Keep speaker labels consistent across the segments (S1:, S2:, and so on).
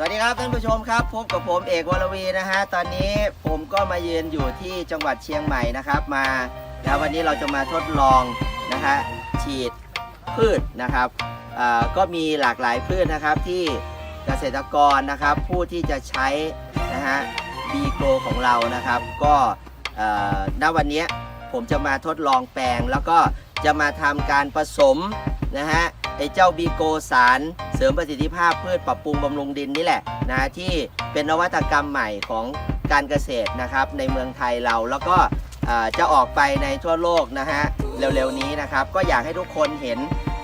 S1: สวัสดีครับท่านผู้ชมครับพบกับผมเอกวรวีนะฮะตอนนี้ผมก็มายืนอยู่ที่จังหวัดเชียงใหม่นะครับมาแล้ววันนี้เราจะมาทดลองนะฮะฉีดพืชนะครับอ่าก็มีหลากหลายพืชนะครับที่เกษตรกรนะครับ ผู้ที่จะใช้นะฮะบีโกของเรานะครับ ก็เอ่อณวันนี้ผมจะมาทดลองแปลง แล้วก็จะมาทำการผสมนะฮะ ไอ้เจ้าบีโกสารเสริมประสิทธิภาพพืชปรับปรุงบำรุงดินนี่แหละนะที่เป็นนวัตกรรมใหม่ของการเกษตรนะครับในเมืองไทยเราแล้วก็จะออกไปในทั่วโลกนะฮะเร็วๆนี้นะครับ ก็อยากให้ทุกคนเห็น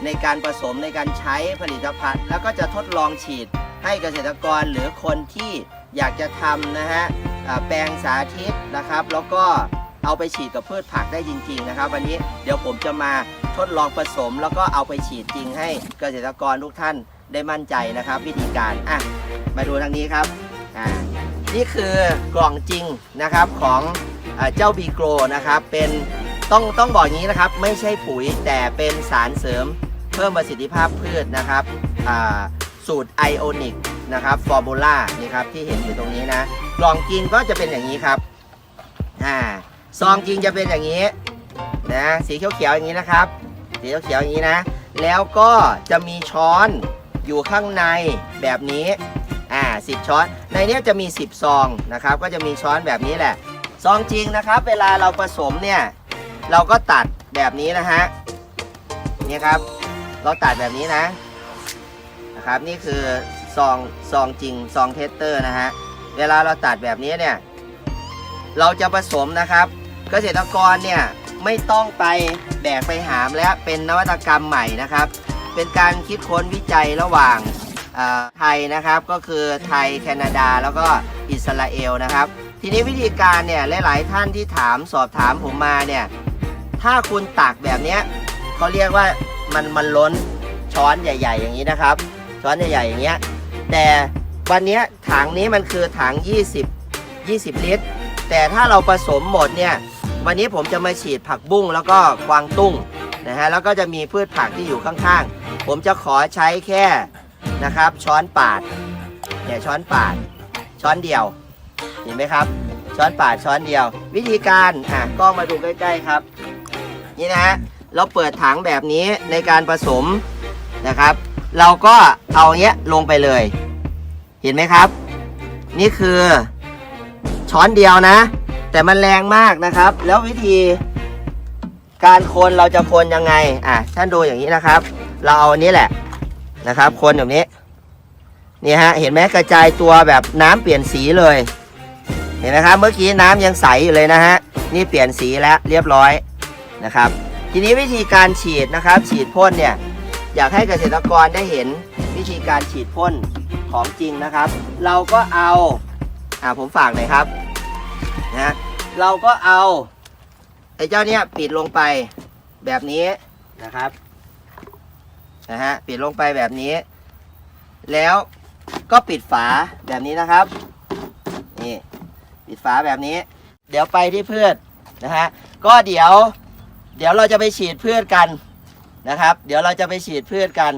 S1: ในการผสมในการใช้ผลิตภัณฑ์ แล้วก็จะทดลองฉีดให้เกษตรกรหรือคนที่อยากจะทำนะฮะแปลงสาธิตนะครับ แล้วก็เอาไปฉีดกับพืชผักได้จริง ๆ นะครับ วันนี้เดี๋ยวผมจะมา ทดลองผสม แล้วก็เอาไปฉีดจริงให้เกษตรกรทุกท่านได้มั่นใจนะครับ วิธีการอะมาดูทางนี้ครับอ่านี่คือกล่องจริงนะครับของอเจ้าบีโกรนะครับเป็นต้องต้องบอกงนี้นะครับ ไม่ใช่ปุ๋ยแต่เป็นสารเสริมเพิ่มประสิทธิภาพพืชนะครับอ่าสูตรไอโอนิกนะครับฟอร์มูล่านี่ครับที่เห็นอยู่ตรงนี้นะกล่องจริงก็จะเป็นอย่างนี้ครับอ่าซองจริงจะเป็นอย่างนี้นะสีเขียวๆอย่างนี้นะครับ สีเขียวๆอย่างนี้นะ แล้วก็จะมีช้อนอยู่ข้างในแบบนี้อ่าสิบช้อน ในนี้จะมี 10 ซองนะครับ ก็จะมีช้อนแบบนี้แหละ ซองจริงนะครับ เวลาเราผสมเนี่ย เราก็ตัดแบบนี้นะฮะนี่ครับ เราตัดแบบนี้นะนะครับ นี่คือซองซองจริงซองเทสเตอร์นะฮะ เวลาเราตัดแบบนี้เนี่ย เราจะผสมนะครับ เกษตรกรเนี่ย ไม่ต้องไปแบกไปหามและเป็นนวัตกรรมใหม่นะครับ เป็นการคิดค้นวิจัยระหว่างไทยนะครับก็คือไทยแคนาดาแล้วก็อิสราเอลนะครับ ทีนี้วิธีการเนี่ยหลาย ๆ ท่านที่ถามสอบถามผมมาเนี่ยถ้าคุณตักแบบเนี้ยเขาเรียกว่ามันมันล้นช้อนใหญ่ ๆ อย่างนี้นะครับ ช้อนใหญ่ ๆ อย่างเงี้ยแต่วันนี้ถังนี้มันคือถัง 20 20 ลิตร แต่ถ้าเราผสมหมดเนี่ย วันนี้ผมจะมาฉีดผักบุ้งแล้วก็กวางตุ้งนะฮะแล้วก็จะมีพืชผักที่อยู่ข้างๆ ผมจะขอใช้แค่นะครับ ช้อนปาดเนี่ยช้อนปาด ช้อนเดียว เห็นไหมครับ ช้อนปาดช้อนเดียว วิธีการอะกล้องมาดูใกล้ๆครับ นี่นะฮะเราเปิดถังแบบนี้ในการผสมนะครับ เราก็เอาเนี้ยลงไปเลย เห็นไหมครับ นี่คือช้อนเดียวนะ แต่มันแรงมากนะครับ แล้ววิธี การคนเราจะคนยังไง อะท่านดูอย่างนี้นะครับ เราเอาอันนี้แหละนะครับ คนแบบนี้นี่ฮะเห็นไหมกระจายตัวแบบน้ำเปลี่ยนสีเลย เห็นไหมครับ เมื่อกี้น้ำยังใสอยู่เลยนะฮะนี่เปลี่ยนสีแล้วเรียบร้อยนะครับ ทีนี้วิธีการฉีดนะครับ ฉีดพ่นเนี่ยอยากให้เกษตรกรได้เห็นวิธีการฉีดพ่นของจริงนะครับ เราก็เอาอ่าผมฝากหน่อยครับนะ เราก็เอาไอ้เจ้าเนี้ยปิดลงไปแบบนี้นะครับนะฮะปิดลงไปแบบนี้ แล้วก็ปิดฝาแบบนี้นะครับนี่ปิดฝาแบบนี้ เดี๋ยวไปที่พืชนะฮะก็เดี๋ยว เดี๋ยวเราจะไปฉีดพืชกันนะครับ เดี๋ยวเราจะไปฉีดพืชกัน